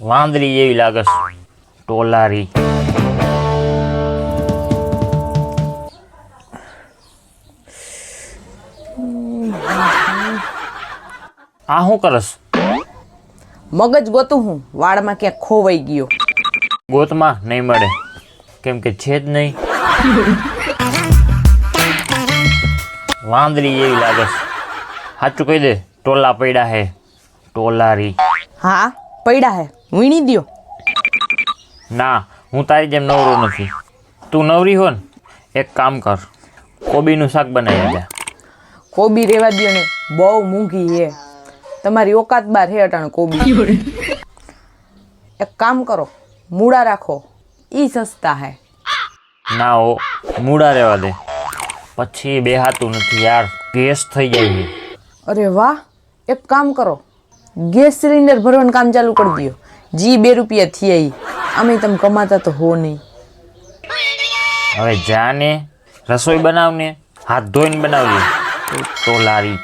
વાંદરી જેવી લાગે છે ટોલારી આ શું કરસ મગજ ગોતું હું વાળમાં ક્યાંક ખોવાઈ ગયો ગોતમાં નહીં મળે કેમ કે છે જ નહીં વાંદરી જેવી લાગે છે સાચું કહી દે ટોલા પડ્યા હે ટોલારી હા પડ્યા હે વીણી દ્યો. ના હું તારી જેમ નવરો નથી. તું નવરી હો ને એક કામ કર. કોબીનું શાક બનાવી દે કોબી રેવા દો ને બહુ મૂંઘી હે. તમારી ઓકાત બાર હે અટાણ કોબી. એક કામ કરો મૂળા રાખો ઈ સસ્તા હે. ના હો મૂળા રેવા દે. પછી બેહાતું નથી યાર ગેસ થઈ જાય છે. અરે વાહ એક કામ કરો ગેસ સિલિન્ડર ભરવાનું કામ ચાલુ કરી દો જી બે રૂપિયા થયા અમે તમે કમાતા તો હો નહીં. હવે જાને રસોઈ બનાવને, હાથ ધોઈને બનાવજે તો લારી.